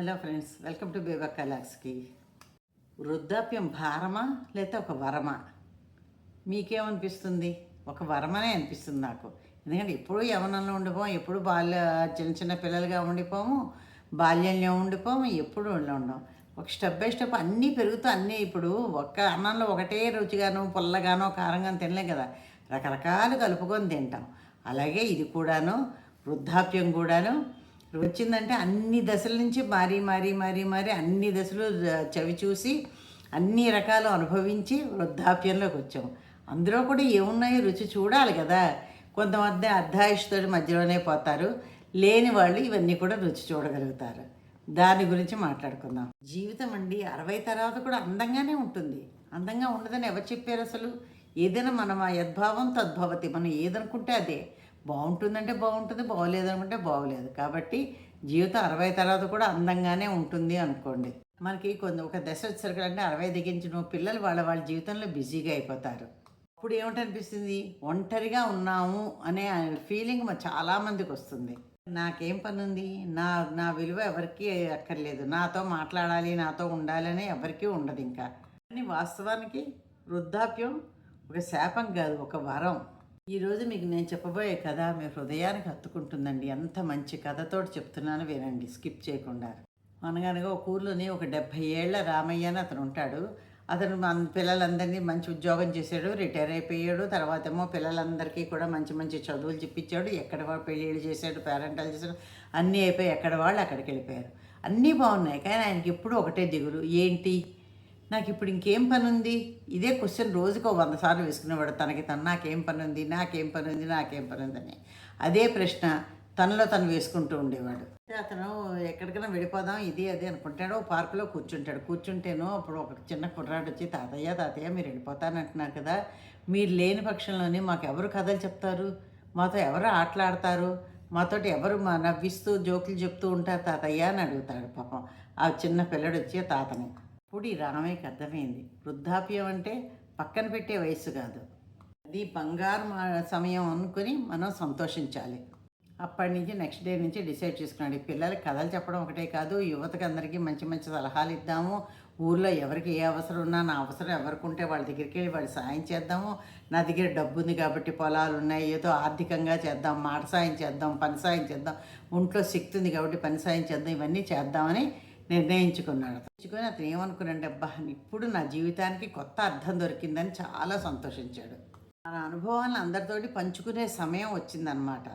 Hello friends welcome to బేబా కలాక్స్కి వృద్ధాప్యం భారమా లేకపోతే ఒక వరమా? మీకేమనిపిస్తుంది ఒక వరమనే అనిపిస్తుంది నాకు. ఎందుకంటే ఎప్పుడూ యవనంలో ఉండిపోము ఎప్పుడు బాల్య చిన్న చిన్న పిల్లలుగా ఉండిపోము బాల్యంలో ఉండిపోము ఎప్పుడు ఉండం ఒక స్టెప్ బై స్టెప్ అన్నీ పెరుగుతూ అన్నీ ఇప్పుడు ఒక్క అన్నంలో ఒకటే రుచిగాను పుల్లగానో కారంగానో తినలేం కదా. రకరకాలు కలుపుకొని తింటాం. అలాగే ఇది కూడాను వృద్ధాప్యం కూడాను వచ్చిందంటే అన్ని దశల నుంచి మారి మారి మారి మారి అన్ని దశలు చవి చూసి అన్ని రకాలు అనుభవించి వృద్ధాప్యంలోకి వచ్చాం. అందులో కూడా ఏమున్నాయో రుచి చూడాలి కదా. కొంతమంది అర్ధాయుష్తో మధ్యలోనే పోతారు. లేని వాళ్ళు ఇవన్నీ కూడా రుచి చూడగలుగుతారు. దాని గురించి మాట్లాడుకుందాం. జీవితం అండి అరవై తర్వాత కూడా అందంగానే ఉంటుంది. అందంగా ఉండదని ఎవరు చెప్పారు అసలు? ఏదైనా మనం ఆ యద్భావం తద్భవతి మనం ఏదనుకుంటే అదే. బాగుంటుందంటే బాగుంటుంది బాగోలేదనుకుంటే బాగోలేదు. కాబట్టి జీవితం అరవై తర్వాత కూడా అందంగానే ఉంటుంది అనుకోండి. మనకి కొంత ఒక దశ వచ్చేసరికి అంటే అరవై దిగించిన పిల్లలు వాళ్ళ వాళ్ళ జీవితంలో బిజీగా అయిపోతారు. అప్పుడు ఏమిటనిపిస్తుంది? ఒంటరిగా ఉన్నాము అనే ఫీలింగ్ మా చాలామందికి వస్తుంది. నాకేం పని ఉంది నా నా విలువ ఎవరికీ అక్కర్లేదు. నాతో మాట్లాడాలి నాతో ఉండాలని ఎవరికీ ఉండదు ఇంకా. కానీ వాస్తవానికి వృద్ధాప్యం ఒక శాపం కాదు ఒక వరం. ఈరోజు మీకు నేను చెప్పబోయే కథ మీ హృదయానికి హత్తుకుంటుందండి. ఎంత మంచి కథతోటి చెప్తున్నాను వినండి. స్కిప్ చేయకుండా. అనగనగా ఒక ఊర్లోని ఒక డెబ్భై ఏళ్ళ రామయ్య అని అతను ఉంటాడు. అతను మన పిల్లలందరినీ మంచి ఉద్యోగం చేశాడు రిటైర్ అయిపోయాడు. తర్వాత ఏమో పిల్లలందరికీ కూడా మంచి మంచి చదువులు చెప్పించాడు. ఎక్కడ వాళ్ళు పెళ్ళిళ్ళు చేశాడు పేరెంటాలు చేశాడు అన్నీ అయిపోయి ఎక్కడ వాళ్ళు అక్కడికి వెళ్ళిపోయారు. అన్నీ బాగున్నాయి. కానీ ఆయనకి ఎప్పుడు ఒకటే దిగులు. ఏంటి? నాకు ఇప్పుడు ఇంకేం పని ఉంది ఇదే క్వశ్చన్ రోజుకో వంద సార్లు వేసుకునేవాడు. తనకి తను నాకేం పని ఉంది నాకేం పని ఉంది నాకేం పని ఉందని అదే ప్రశ్న తనలో తను వేసుకుంటూ ఉండేవాడు. అయితే అతను ఎక్కడికైనా వెళ్ళిపోదాం ఇది అది అనుకుంటాడు. పార్కులో కూర్చుంటాడు. కూర్చుంటేనో అప్పుడు ఒక చిన్న కుర్రాడు వచ్చి తాతయ్య తాతయ్య మీరు వెళ్ళిపోతానంటున్నారు కదా. మీరు లేని పక్షంలోనే మాకు ఎవరు కథలు చెప్తారు? మాతో ఎవరు ఆటలాడతారు? మాతోటి ఎవరు మా నవ్విస్తూ జోకులు చెప్తూ ఉంటారు తాతయ్య అని అడుగుతాడు పాపం. ఆ చిన్న పిల్లడు వచ్చి తాతని ఇప్పుడు రామయ్యకి అర్థమైంది. వృద్ధాప్యం అంటే పక్కన పెట్టే వయసు కాదు. అది బంగారు సమయం అనుకుని మనం సంతోషించాలి. అప్పటి నుంచి నెక్స్ట్ డే నుంచి డిసైడ్ చేసుకున్నాడు. పిల్లలకి కథలు చెప్పడం ఒకటే కాదు యువతకి అందరికీ మంచి మంచి సలహాలు ఇద్దాము. ఊర్లో ఎవరికి ఏ అవసరం ఉన్నా నా అవసరం ఎవరికి ఉంటే వాళ్ళ దగ్గరికి వెళ్ళి వాళ్ళు సాయం చేద్దాము. నా దగ్గర డబ్బు ఉంది కాబట్టి పొలాలు ఉన్నాయి ఏదో ఆర్థికంగా చేద్దాం మాట సాయం చేద్దాం పని సాయం చేద్దాం ఒంట్లో శక్తి ఉంది కాబట్టి పని సాయం చేద్దాం ఇవన్నీ చేద్దామని నిర్ణయించుకున్నాడు. నిర్ణయించుకొని అతను ఏమనుకున్నాడు అబ్బా ఇప్పుడు నా జీవితానికి కొత్త అర్థం దొరికిందని చాలా సంతోషించాడు. మన అనుభవాలను అందరితోటి పంచుకునే సమయం వచ్చిందనమాట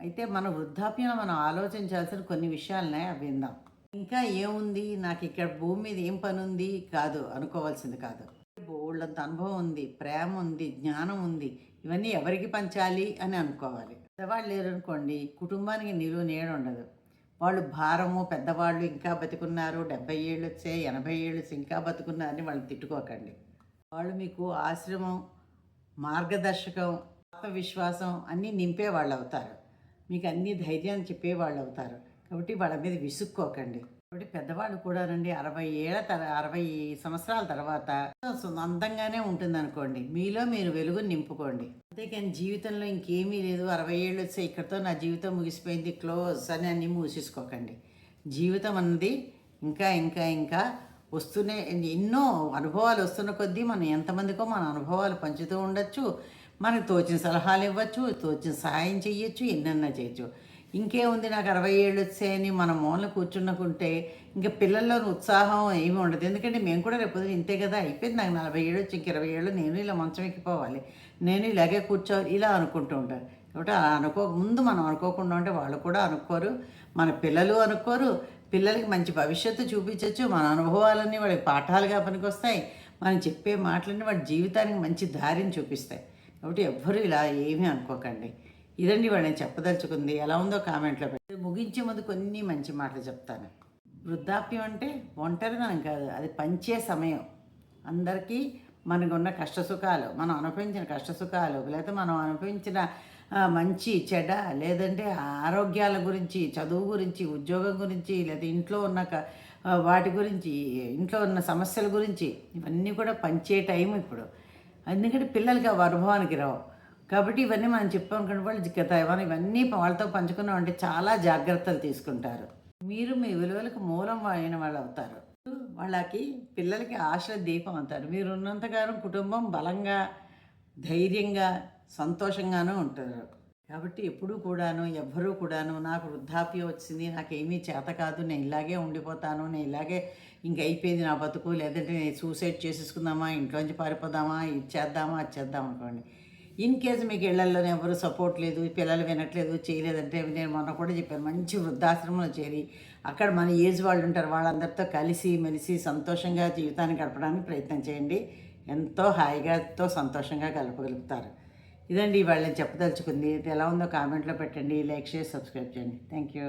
అయితే మన వృద్ధాప్యంలో మనం ఆలోచించాల్సిన కొన్ని విషయాలనే అవి విందాం. ఇంకా ఏముంది? నాకు ఇక్కడ భూమి మీద ఏం పని ఉంది? కాదు అనుకోవాల్సింది కాదు. బోళ్ళంత అనుభవం ఉంది ప్రేమ ఉంది జ్ఞానం ఉంది. ఇవన్నీ ఎవరికి పంచాలి అని అనుకోవాలి. పెద్దవాళ్ళు లేరు అనుకోండి కుటుంబానికి నీరు నీడ ఉండదు. వాళ్ళు భారము పెద్దవాళ్ళు ఇంకా బతుకున్నారు డెబ్బై ఏళ్ళు వచ్చే ఎనభై ఏళ్ళు ఇంకా బతుకున్నారని వాళ్ళని తిట్టుకోకండి. వాళ్ళు మీకు ఆశ్రమం మార్గదర్శకం ఆత్మవిశ్వాసం అన్నీ నింపే వాళ్ళు అవుతారు మీకు అన్ని ధైర్యాన్ని చెప్పే వాళ్ళు అవుతారు కాబట్టి వాళ్ళ మీద విసుక్కోకండి. కాబట్టి పెద్దవాళ్ళు కూడా రండి అరవై ఏళ్ళ తర అరవై సంవత్సరాల తర్వాత అందంగానే ఉంటుంది అనుకోండి మీలో మీరు వెలుగు నింపుకోండి. అంతేకాని జీవితంలో ఇంకేమీ లేదు. అరవై ఏళ్ళు వస్తే ఇక్కడితో నా జీవితం ముగిసిపోయింది. క్లోజ్ అని అన్ని మూసేసుకోకండి. జీవితం అన్నది ఇంకా ఇంకా ఇంకా వస్తూనే ఎన్నో అనుభవాలు వస్తున్న కొద్దీ మనం ఎంతమందికో మన అనుభవాలు పంచుతూ ఉండొచ్చు. మనకు తోచిన సలహాలు ఇవ్వచ్చు తోచిన సహాయం చేయొచ్చు ఎన్నన్నా చేయొచ్చు ఇంకేముంది? నాకు అరవై ఏళ్ళు వచ్చాయని మన మూలన కూర్చున్నకుంటే ఇంకా పిల్లల్లో ఉత్సాహం ఏమి ఉండదు. ఎందుకంటే మేము కూడా రేపు ఇంతే కదా అయిపోయింది నాకు నలభై ఏళ్ళు వచ్చి ఇంక ఇరవై ఏళ్ళు నేను ఇలా మంచం ఎక్కిపోవాలి. నేను ఇలాగే కూర్చోవాలి ఇలా అనుకుంటూ ఉంటారు. కాబట్టి అలా అనుకో ముందు మనం అనుకోకుండా ఉంటే వాళ్ళు కూడా అనుకోరు మన పిల్లలు అనుకోరు. పిల్లలకి మంచి భవిష్యత్తు చూపించవచ్చు మన అనుభవాలన్నీ వాళ్ళకి పాఠాలుగా పనికొస్తాయి. మనం చెప్పే మాటలన్నీ వాళ్ళ జీవితానికి మంచి దారిని చూపిస్తాయి. కాబట్టి ఎవ్వరూ ఇలా ఏమీ అనుకోకండి. ఇదండి వాళ్ళు నేను చెప్పదలుచుకుంది. ఎలా ఉందో కామెంట్లో పెట్టి ముగించే ముందు కొన్ని మంచి మాటలు చెప్తాను. వృద్ధాప్యం అంటే ఒంటరిదనం కాదు అది పంచే సమయం. అందరికీ మనకున్న కష్టసుఖాలు మనం అనుభవించిన కష్టసుఖాలు లేకపోతే మనం అనుభవించిన మంచి చెడ లేదంటే ఆరోగ్యాల గురించి చదువు గురించి ఉద్యోగం గురించి లేదా ఇంట్లో ఉన్న వాటి గురించి ఇంట్లో ఉన్న సమస్యల గురించి ఇవన్నీ కూడా పంచే టైం ఇప్పుడు. ఎందుకంటే పిల్లలకి అవి అనుభవానికి రావు. కాబట్టి ఇవన్నీ మనం చెప్పాం వాళ్ళు గత ఇవన్నీ ఇవన్నీ వాళ్ళతో పంచుకున్నాం అంటే చాలా జాగ్రత్తలు తీసుకుంటారు. మీరు మీ విలువలకు మూలం అయిన వాళ్ళు అవుతారు. వాళ్ళకి పిల్లలకి ఆశ దీపం అవుతారు. మీరు ఉన్నంతకాలం కుటుంబం బలంగా ధైర్యంగా సంతోషంగానూ ఉంటారు. కాబట్టి ఎప్పుడూ కూడాను ఎవ్వరూ కూడాను నాకు వృద్ధాప్యం వచ్చింది నాకేమీ చేత కాదు నేను ఇలాగే ఉండిపోతాను నేను ఇలాగే ఇంక అయిపోయింది నా బతుకు లేదంటే నేను సూసైడ్ చేసేసుకుందామా ఇంట్లోంచి పారిపోదామా ఇది చేద్దామా అది చేద్దాం అనుకోండి. ఇన్ కేసు మీకు ఇళ్ళలోనే ఎవరు సపోర్ట్ లేదు పిల్లలు వినట్లేదు చేయలేదంటే నేను మొన్న కూడా చెప్పాను మంచి వృద్ధాశ్రమంలో చేరి అక్కడ మన ఏజ్ వాళ్ళు ఉంటారు వాళ్ళందరితో కలిసి మెలిసి సంతోషంగా జీవితాన్ని గడపడానికి ప్రయత్నం చేయండి. ఎంతో హాయిగా ఎంతో సంతోషంగా గడపగలుగుతారు. ఇదండి ఇవాళ నేను చెప్పదలుచుకుంది. ఇది ఎలా ఉందో కామెంట్లో పెట్టండి లైక్ చేసి సబ్స్క్రైబ్ చేయండి. Thank you.